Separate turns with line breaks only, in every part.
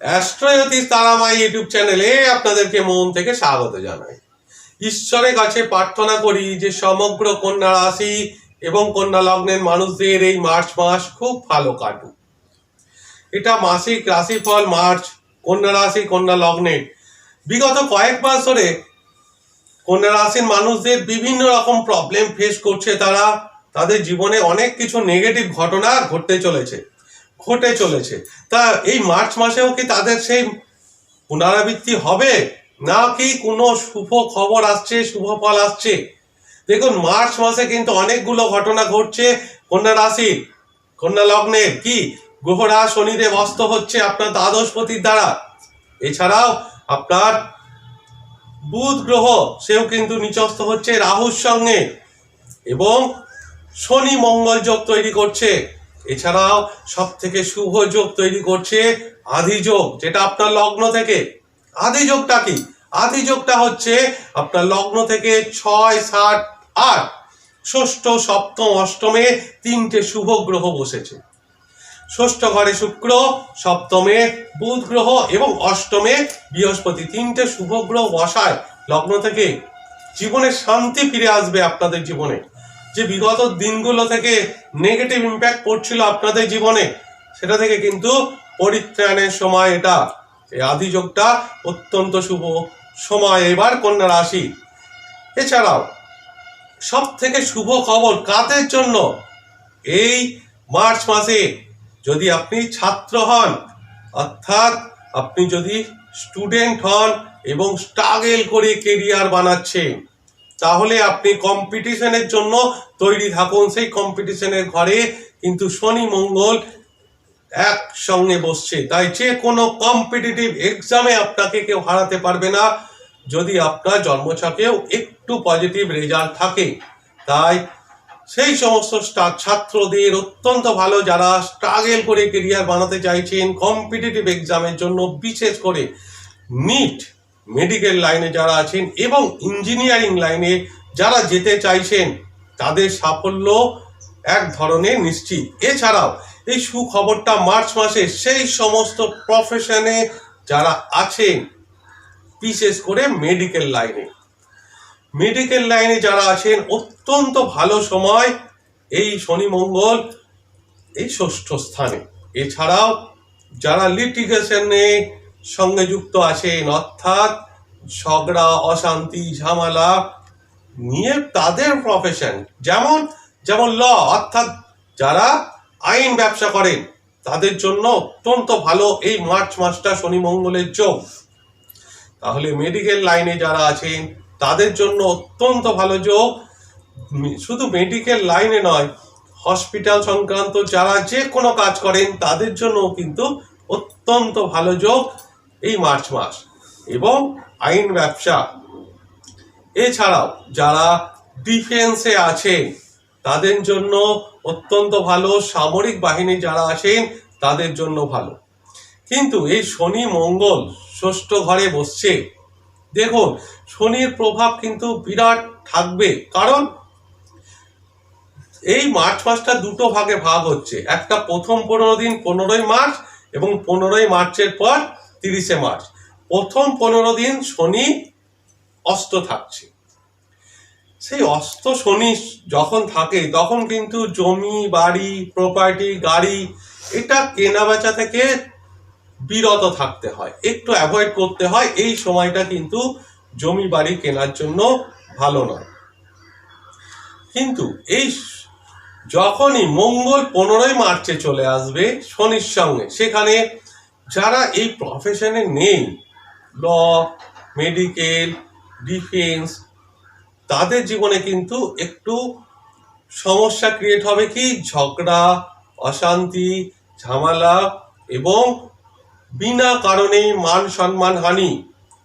অ্যাস্ট্রোজ্যোতিষ তারামাই YouTube চ্যানেলে আপনাদেরকে মন থেকে স্বাগত জানাই। ঈশ্বরের কাছে প্রার্থনা করি যে সমগ্র কন্যা রাশি এবং কন্যা লগ্নের মানুষদের এই মার্চ মাস খুব ভালো কাটুক। এটা মাসিক রাশিফল মার্চ, কন্যা রাশি, কন্যা লগ্নের। বিগত কয়েক মাস ধরে কন্যা রাশির মানুষদের বিভিন্ন রকম প্রবলেম ফেস করছে তারা। তাদের জীবনে অনেক কিছু নেগেটিভ ঘটনা ঘটতে চলেছে। ঘটে চলেছে। তা এই মার্চ মাসেও কি তাদের সেই পুনরাবৃত্তি হবে? না কি কোনো শুভ খবর আসছে, শুভ ফল আসছে? দেখুন, মার্চ মাসে কিন্তু অনেকগুলো ঘটনা ঘটছে। কন্যা রাশি, কন্যা লগ্নের কি? গ্রহরা শনিদেব অস্ত হচ্ছে আপনার দ্বাদশপতির দ্বারা। এছাড়াও আপনার বুধ গ্রহ, সেও কিন্তু নিচস্থ হচ্ছে রাহুর সঙ্গে। এবং শনি মঙ্গল যোগ তৈরি করছে। এছাড়াও সব থেকে শুভ যোগ তৈরি করছে আদি যোগ, যেটা আপনার লগ্ন থেকে। আদি যোগটা কি? আদি যোগটা হচ্ছে আপনার লগ্ন থেকে ছয়, সাত, আট, ষষ্ঠ, সপ্তম, অষ্টমে তিনটে শুভ গ্রহ বসেছে। ষষ্ঠ ঘরে শুক্র, সপ্তমে বুধ গ্রহ এবং অষ্টমে বৃহস্পতি তিনটে শুভ গ্রহ বসায় লগ্ন থেকে। জীবনে শান্তি ফিরে আসবে আপনাদের জীবনে। যে বিগত দিনগুলো থেকে নেগেটিভ ইম্প্যাক্ট পড়ছিল আপনাদের জীবনে, সেটা থেকে কিন্তু পরিত্রাণের সময় এটা। এই আদি যোগটা অত্যন্ত শুভ সময়। এবার কন্যা রাশি। এছাড়াও সব থেকে শুভ খবর কাদের জন্য? এই মার্চ মাসে যদি আপনি ছাত্র হন, অর্থাৎ আপনি যদি স্টুডেন্ট হন এবং স্ট্রাগেল করে কেরিয়ার বানাচ্ছেন তাহলে আপনি কম্পিটিশনের জন্য তৈরি থাকুন। সেই কম্পিটিশনের ঘরে কিন্তু শনি, মঙ্গল একসঙ্গে বসছে। তাই যে কোনো কম্পিটিটিভ এক্সামে আপনাকে কেউ হারাতে পারবে না। যদি আপনার জন্মছকেও একটু পজিটিভ রেজাল্ট থাকে, তাই সেই সমস্ত ছাত্রদের অত্যন্ত ভালো যারা স্ট্রাগেল করে কেরিয়ার বানাতে চাইছেন কম্পিটিটিভ এক্সামের জন্য বিশেষ করে নিট মেডিকেল লাইনে যারা আছেন এবং ইঞ্জিনিয়ারিং লাইনে যারা যেতে চাইছেন, তাদের সাফল্য এক ধরনের নিশ্চিত। এছাড়াও এই সুখবরটা মার্চ মাসে সেই সমস্ত প্রফেশনে যারা আছেন, বিশেষ করে মেডিকেল লাইনে। মেডিকেল লাইনে যারা আছেন, অত্যন্ত ভালো সময় এই শনি মঙ্গল এই ষষ্ঠ স্থানে। এছাড়াও যারা লিটিগেশনে সঙ্গে যুক্ত আছেন অর্থাৎ ঝগড়া, অশান্তি, ঝামেলা নিয়ে তাদের প্রফেশন যেমন যেমন ল অর্থাৎ যারা আইন ব্যবসা করেন তাদের জন্য অত্যন্ত ভালো এই মার্চ মাসটা শনি মঙ্গলের যোগ। তাহলে মেডিকেল লাইনে যারা আছেন, তাদের জন্য অত্যন্ত ভালো যোগ। শুধু মেডিকেল লাইনে নয় হসপিটাল সংক্রান্ত যারা যে কোনো কাজ করেন, তাদের জন্য কিন্তু অত্যন্ত ভালো যোগ। এই মার্চ মাস। এবং আইন ব্যবসা। এছাড়াও যারা ডিফেন্সে আছেন, তাদের জন্য অত্যন্ত ভালো। সামরিক বাহিনী যারা আছেন, তাদের জন্য ভালো। কিন্তু এই শনি মঙ্গল ষষ্ঠ ঘরে বসছে। দেখুন, শনির প্রভাব কিন্তু বিরাট থাকবে। কারণ এই মার্চ মাসটা দুটো ভাগে ভাগ হচ্ছে। একটা প্রথম পনেরো দিন পনেরোই মার্চ এবং পনেরোই মার্চের পর তিরিশে মার্চ। প্রথম পনেরো দিন শনি অস্ত থাকছে। সেই অস্ত শনি যখন থাকে, তখন কিন্তু জমি, বাড়ি প্রপার্টি গাড়ি, এটা কেনা বেচা থেকে বিরত থাকতে হয়। একটু অ্যাভয়েড করতে হয়। এই সময়টা কিন্তু জমি, বাড়ি কেনার জন্য ভালো নয়। কিন্তু এই যখনই মঙ্গল পনেরোই মার্চে চলে আসবে শনির সঙ্গে, সেখানে যারা এই প্রফেশনে নেই ল মেডিকেল ডিফেন্স তাদের জীবনে কিন্তু একটু সমস্যা ক্রিয়েট হবে কি? ঝগড়া, অশান্তি, ঝামেলা এবং বিনা কারণে মান সম্মান হানি।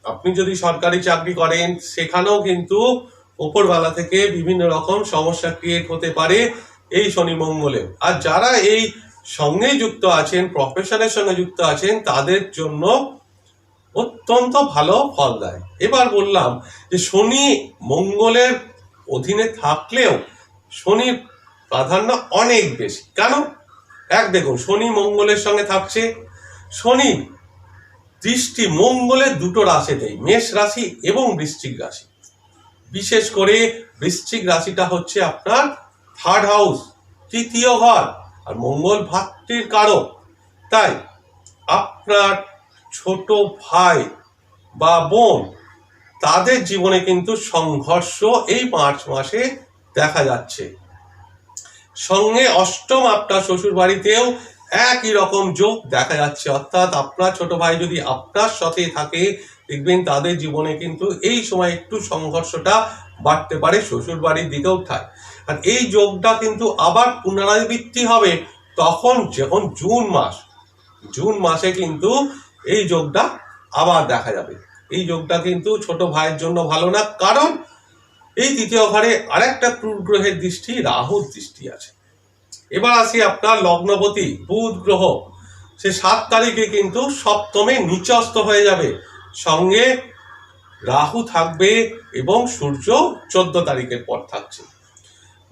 আপনি যদি সরকারি চাকরি করেন, সেখানেও কিন্তু ওপরবেলা থেকে বিভিন্ন রকম সমস্যা ক্রিয়েট হতে পারে এই শনি মঙ্গলে। আর যারা এই সঙ্গে যুক্ত আছেন প্রফেশনের সঙ্গে যুক্ত আছেন, তাদের জন্য অত্যন্ত ভালো ফল দেয়। এবার বললাম যে শনি মঙ্গলের অধীনে থাকলেও শনির প্রাধান্য অনেক বেশি। কেন? এক, দেখুন, শনি মঙ্গলের সঙ্গে থাকছে, শনি দৃষ্টি মঙ্গলের দুটো রাশিতেই, মেষ রাশি এবং বৃশ্চিক রাশি। বিশেষ করে বৃশ্চিক রাশিটা হচ্ছে আপনার থার্ড হাউস তৃতীয় ঘর। আর মঙ্গল ভাতৃর কারক। তাই আপনার ছোট ভাই বা বোন, তাদের জীবনে কিন্তু সংঘর্ষ এই মার্চ মাসে দেখা যাচ্ছে। সঙ্গে অষ্টম আপনার শ্বশুর বাড়িতেও একই রকম যোগ দেখা যাচ্ছে। অর্থাৎ আপনার ছোট ভাই যদি আপনার সাথে থাকে, দেখবেন তাদের জীবনে কিন্তু এই সময় একটু সংঘর্ষটা বাড়তে পারে শ্বশুর বাড়ির দিকেও থাকে আর এই যোগটা কিন্তু আবার পুনরাবৃত্তি হবে তখন যখন জুন মাস, জুন মাসে কিন্তু এই যোগটা আবার দেখা যাবে। এই যোগটা কিন্তু ছোট ভাইয়ের জন্য ভালো না, কারণ এই তৃতীয় ঘরে আরেকটা গ্রহের দৃষ্টি, রাহুর দৃষ্টি আছে। এবার আসি আপনার লগ্নপতি, বুধ গ্রহ। সে সাত তারিখে কিন্তু সপ্তমে নিচস্ত হয়ে যাবে। সঙ্গে রাহু থাকবে এবং সূর্য চোদ্দ তারিখের পর থাকছে।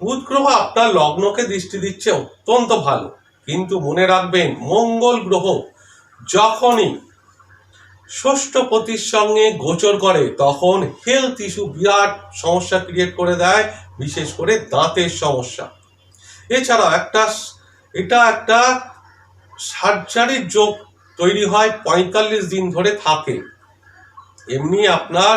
বুধ গ্রহ আপনার লগ্নকে দৃষ্টি দিচ্ছে অত্যন্ত ভালো। কিন্তু মনে রাখবেন, মঙ্গল গ্রহ যখনই ষষ্ঠ পতির সঙ্গে গোচর করে, তখন হেলথ ইস্যু বিরাট সমস্যা ক্রিয়েট করে দেয়, বিশেষ করে দাঁতের সমস্যা। এছাড়া একটা এটা একটা সার্জারির যোগ তৈরি হয় পঁয়তাল্লিশ দিন ধরে থাকে। এমনি আপনার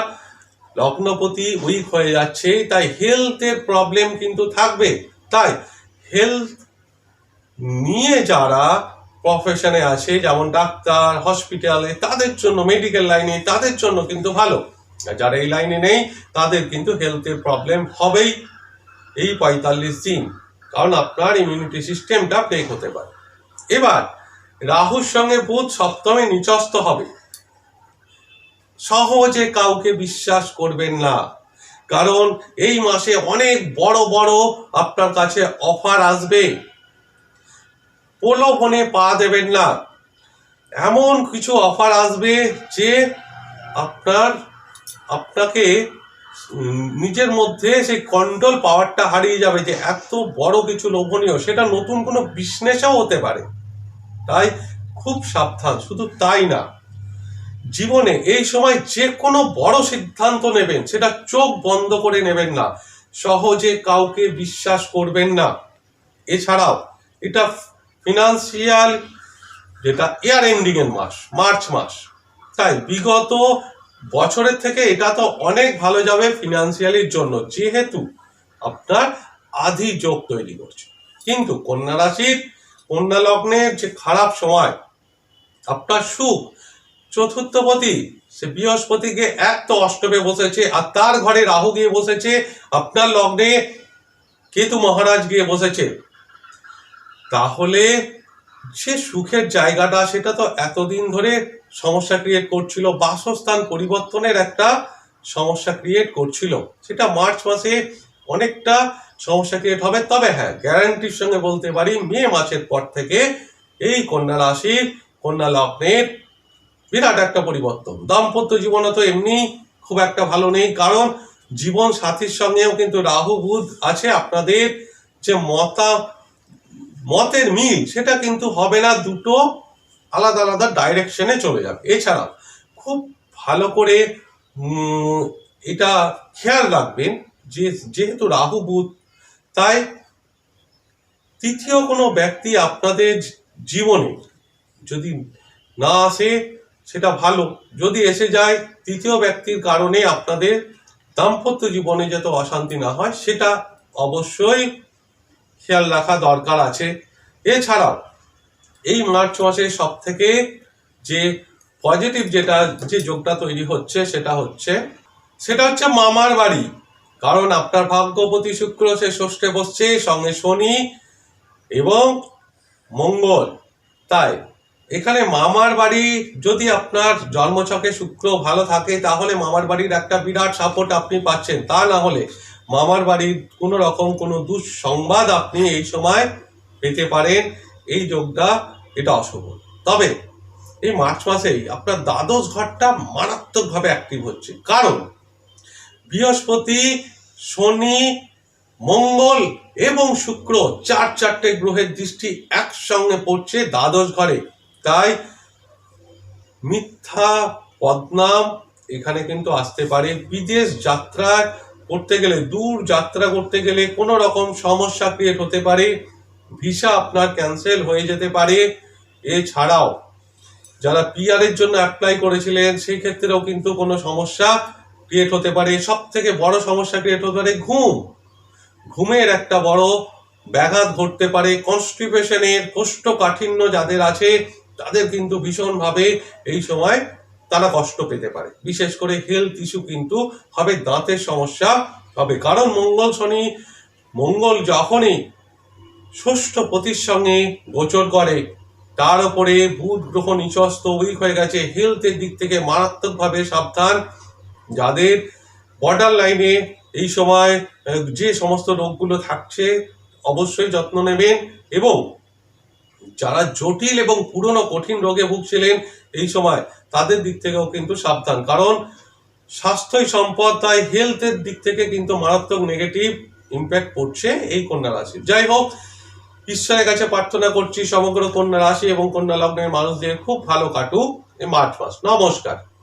লগ্নপতি উইক হয়ে যাচ্ছে, তাই হেলথের প্রবলেম কিন্তু থাকবে। তাই হেলথ নিয়ে যারা প্রফেশনে আছে, যেমন ডাক্তার হসপিটালে তাদের জন্য মেডিকেল লাইনে তাদের জন্য কিন্তু ভালো। যারা এই লাইনে নেই, তাদের কিন্তু হেলথের প্রবলেম হবেই। এই পঁয়তাল্লিশ দিন, কারণ আপনার ইমিউনিটি সিস্টেমটা ব্রেক হতে পারে। এবার, রাহুর সঙ্গে বুধ সপ্তমে নিচস্ত হবে। সহজে কাউকে বিশ্বাস করবেন না। কারণ এই মাসে অনেক বড় বড় আপনার কাছে অফার আসবে। প্রলোভনে পা দেবেন না। এমন কিছু অফার আসবে যে আপনার, আপনাকে নিজের মধ্যে সেই কন্ট্রোল পাওয়ারটা হারিয়ে যাবে যে এত বড় কিছু লোভনীয়, সেটা নতুন কোনো বিজনেসও হতে পারে। তাই খুব সাবধান, শুধু তাই না। জীবনে এই সময় যে কোনো বড় সিদ্ধান্ত নেবেন, সেটা চোখ বন্ধ করে নেবেন না। সহজে কাউকে বিশ্বাস করবেন না। এছাড়াও, এটা ফিনান্সিয়াল, যেটা ইয়ার এন্ডিং এর মাস, মার্চ মাস। তাই বিগত বছরের থেকে এটা তো অনেক ভালো যাবে ফিনান্সিয়ালির জন্য, যেহেতু আপনার আধি যোগ তৈরি করছে। কিন্তু কন্যা রাশির, কন্যা লগ্নের যে খারাপ সময়, আপনার সুখ চতুর্থপতি, সে বৃহস্পতি গিয়ে এক তো অষ্টমে বসেছে, আর তার ঘরে রাহু গিয়ে বসেছে, আপনার লগ্নে কেতু মহারাজ গিয়ে বসেছে। তাহলে সে সুখের জায়গাটা, সেটা তো এতদিন ধরে সমস্যা ক্রিয়েট করছিল, বাসস্থান পরিবর্তনের একটা সমস্যা ক্রিয়েট করছিল। সেটা মার্চ মাসে অনেকটা সমস্যা ক্রিয়েট হবে। তবে হ্যাঁ গ্যারান্টির সঙ্গে বলতে পারি, মে মাসের পর থেকে এই কন্যা রাশির, কন্যা লগ্নের বিরাট একটা পরিবর্তন। দাম্পত্য জীবনে তো এমনি খুব একটা ভালো নেই, কারণ জীবন সাথীর সঙ্গেও কিন্তু রাহু, বুধ আছে। আপনাদের যে মতা, মতের মিল, সেটা কিন্তু হবে না, দুটো আলাদা আলাদা ডাইরেকশনে চলে যাবে। এছাড়া খুব ভালো করে এটা খেয়াল রাখবেন যে যেহেতু রাহু, বুধ, তাই তৃতীয় কোনো ব্যক্তি আপনাদের জীবনে যদি না আসে সেটা ভালো। যদি এসে যায়, তৃতীয় ব্যক্তির কারণে আপনাদের দাম্পত্য জীবনে যাতে অশান্তি না হয়, সেটা অবশ্যই খেয়াল রাখা দরকার আছে। এছাড়াও, এই মার্চ মাসে সব থেকে যে পজিটিভ যেটা, যে যোগটা তৈরি হচ্ছে, সেটা হচ্ছে সেটা হচ্ছে মামার বাড়ি। কারণ আপনার ভাগ্যপতি শুক্র, সে ষষ্ঠে বসছে, সঙ্গে শনি এবং মঙ্গল। তাই এখানে মামার বাড়ি, যদি আপনার জন্মছকে শুক্র ভালো থাকে, তাহলে মামার বাড়ির একটা বিরাট সাপোর্ট আপনি পাচ্ছেন। তা না হলে মামার বাড়ির কোনো রকম কোনো দুঃসংবাদ আপনি এই সময় পেতে পারেন। এই যোগটা এটা অশুভ। তবে এই মার্চ মাসেই আপনার দ্বাদশ ঘরটা মারাত্মকভাবে অ্যাক্টিভ হচ্ছে। কারণ বৃহস্পতি, শনি, মঙ্গল এবং শুক্র চার চারটে গ্রহের দৃষ্টি একসঙ্গে পড়ছে দ্বাদশ ঘরে। তাই মিথ্যা বদনাম এখানে কিন্তু আসতে পারে। বিদেশ যাত্রায় করতে গেলে, দূর যাত্রা করতে গেলে কোনো রকম সমস্যা ক্রিয়েট হতে পারে। ভিসা আপনার ক্যান্সেল হয়ে যেতে পারে। এছাড়াও যারা পিআর এর জন্য অ্যাপ্লাই করেছিলেন, সেই ক্ষেত্রেও কিন্তু কোনো সমস্যা ক্রিয়েট হতে পারে। সব থেকে বড় সমস্যা ক্রিয়েট হতে পারে ঘুম। ঘুমের একটা বড় ব্যাঘাত ঘটতে পারে। কনস্টিপেশনের কোষ্ঠকাঠিন্য যাদের আছে তাদের কিন্তু ভীষণভাবে এই সময় তারা কষ্ট পেতে পারে। বিশেষ করে হেলথ ইস্যু কিন্তু হবে, দাঁতের সমস্যা হবে। কারণ মঙ্গল শনি, মঙ্গল যখনই ষষ্ঠ পতির সঙ্গে গোচর করে, তার উপরে বুধ গ্রহ নিচস্ত উইক হয়ে গেছে। হেলথের দিক থেকে মারাত্মকভাবে সাবধান। যাদের বর্ডার লাইনে এই সময় যে সমস্ত রোগগুলো থাকছে, অবশ্যই যত্ন নেবেন এবং যারা জটিল এবং পুরনো কঠিন রোগে ভুগছিলেন এই সময় তাদের দিক থেকেও কিন্তু সাবধান। কারণ স্বাস্থ্যই সম্পদ, তাই হেলথের দিক থেকে কিন্তু মারাত্মক নেগেটিভ ইম্প্যাক্ট পড়ছে এই কন্যা রাশি যাই হোক, ঈশ্বরের কাছে প্রার্থনা করছি সমগ্র কন্যা রাশি এবং কন্যা লগ্নের মানুষদের খুব ভালো কাটুক। মার্চ মাস। নমস্কার।